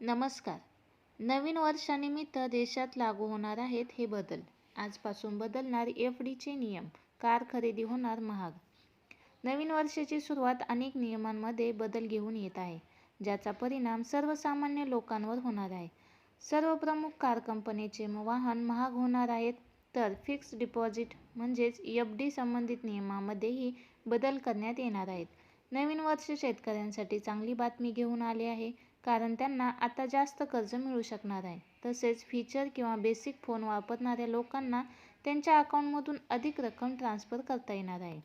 नमस्कार. नवीन वर्षानिमित्त देशात लागू होणार आहेत हे बदल. आजपासून बदलणार एफ डीचे नियम. कार खरेदी होणार महाग. नवीन वर्षाची सुरुवात अनेक नियमांमध्ये बदल घेऊन येत आहे ज्याचा परिणाम सर्वसामान्य लोकांवर होणार आहे. सर्व प्रमुख कार कंपनीचे वाहन महाग होणार आहेत तर फिक्स डिपॉझिट म्हणजेच एफ डी संबंधित नियमामध्येही बदल करण्यात येणार आहेत. नवीन वर्ष शेतकऱ्यांसाठी चांगली बातमी घेऊन आले आहे. कारण त्यांना आता जास्त कर्ज मिळू शकणार आहे. तसेच फीचर किंवा बेसिक फोन वापरणाऱ्या लोकांना त्यांच्या अकाउंटमधून अधिक रक्कम ट्रान्स्फर करता येणार आहे.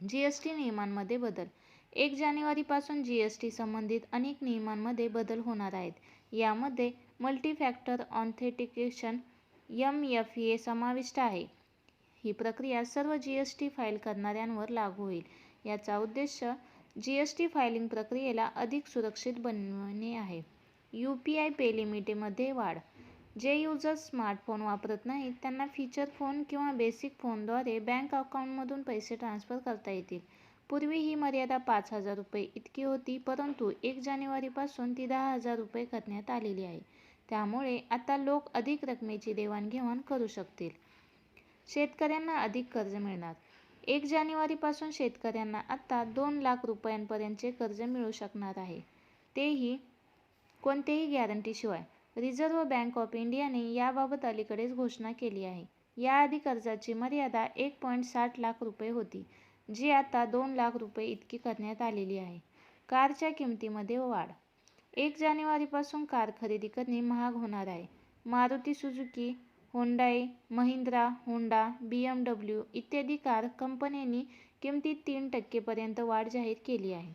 जी एस टी नियमांमध्ये बदल. एक जानेवारीपासून जी एस टी संबंधित अनेक नियमांमध्ये बदल होणार आहेत. यामध्ये multifactor authentication M F A समाविष्ट आहे. ही प्रक्रिया सर्व जी एस टी फाईल करणाऱ्यांवर लागू होईल. याचा उद्देश जी एस टी फायलिंग प्रक्रियेला अधिक सुरक्षित बनवणे आहे. यू पी आय पे लिमिटेमध्ये वाढ. जे युजर्स स्मार्टफोन वापरत नाहीत त्यांना फीचर फोन किंवा बेसिक फोनद्वारे बँक अकाउंटमधून पैसे ट्रान्स्फर करता येतील. पूर्वी ही मर्यादा पाच हजार रुपये इतकी होती परंतु एक जानेवारीपासून ती दहा हजार रुपये करण्यात आलेली आहे. त्यामुळे आता लोक अधिक रकमेची देवाणघेवाण करू शकतील. शेतकऱ्यांना अधिक कर्ज मिळणार. एक जानेवारीपासून शेतकऱ्यांना आता दोन लाख रुपयांपर्यंतचे कर्ज मिळू शकणार आहे. तेही कोणतेही गॅरंटीशिवाय रिझर्व्ह बँक ऑफ इंडियाने याबाबत अलीकडेच घोषणा केली आहे. याआधी कर्जाची मर्यादा एक पॉईंट साठ लाख रुपये होती जी आता दोन लाख रुपये इतकी करण्यात आलेली आहे. कारच्या किमतीमध्ये वाढ. एक जानेवारीपासून कार खरेदी करणे महाग होणार आहे. Maruti Suzuki Hyundai Mahindra Honda B M W इत्यादी कार कंपन्यांनी किमतीत तीन टक्केपर्यंत वाढ जाहीर केली आहे.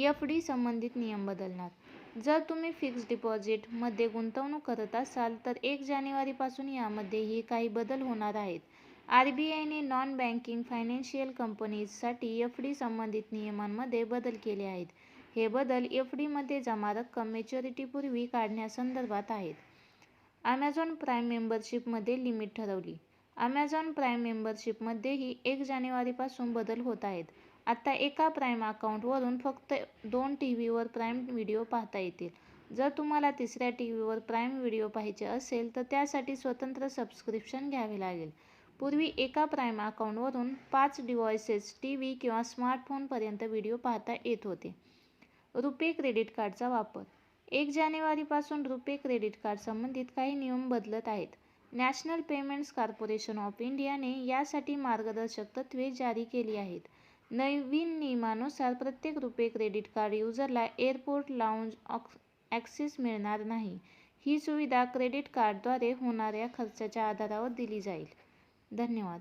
एफ डी संबंधित नियम बदलणार. जर तुम्ही फिक्स्ड डिपॉझिटमध्ये गुंतवणूक करत असाल तर एक जानेवारीपासून यामध्येही काही बदल होणार आहेत. आर बी आयने नॉन बँकिंग फायनान्शियल कंपनीजसाठी एफ डी संबंधित नियमांमध्ये बदल केले आहेत. हे बदल एफ डीमध्ये जमा रक्कम मॅच्युरिटीपूर्वी काढण्यासंदर्भात आहेत. ॲमेझॉन प्राईम मेंबरशिपमध्ये लिमिट ठरवली. ॲमेझॉन प्राईम मेंबरशिपमध्येही एक जानेवारीपासून बदल होत आहेत. आता एका प्राईम अकाउंटवरून फक्त दोन टी व्हीवर प्राईम व्हिडिओ पाहता येतील. जर तुम्हाला तिसऱ्या टी व्हीवर प्राईम व्हिडिओ पाहायचे असेल तर त्यासाठी स्वतंत्र सबस्क्रिप्शन घ्यावे लागेल. पूर्वी एका प्राईम अकाउंटवरून पाच डिव्हायसेस टी व्ही किंवा स्मार्टफोनपर्यंत व्हिडिओ पाहता येत होते. रुपे क्रेडिट कार्डचा वापर. एक जानेवारीपासून रुपे क्रेडिट कार्ड संबंधित काही नियम बदलत आहेत. नॅशनल पेमेंट्स कॉर्पोरेशन ऑफ इंडियाने यासाठी मार्गदर्शक तत्त्वे जारी केली आहेत. नवीन नियमानुसार प्रत्येक रुपे क्रेडिट कार्ड युजरला एअरपोर्ट लाऊंज ॲक्सेस मिळणार नाही. ही सुविधा क्रेडिट कार्डद्वारे होणाऱ्या खर्चाच्या आधारावर दिली जाईल. धन्यवाद.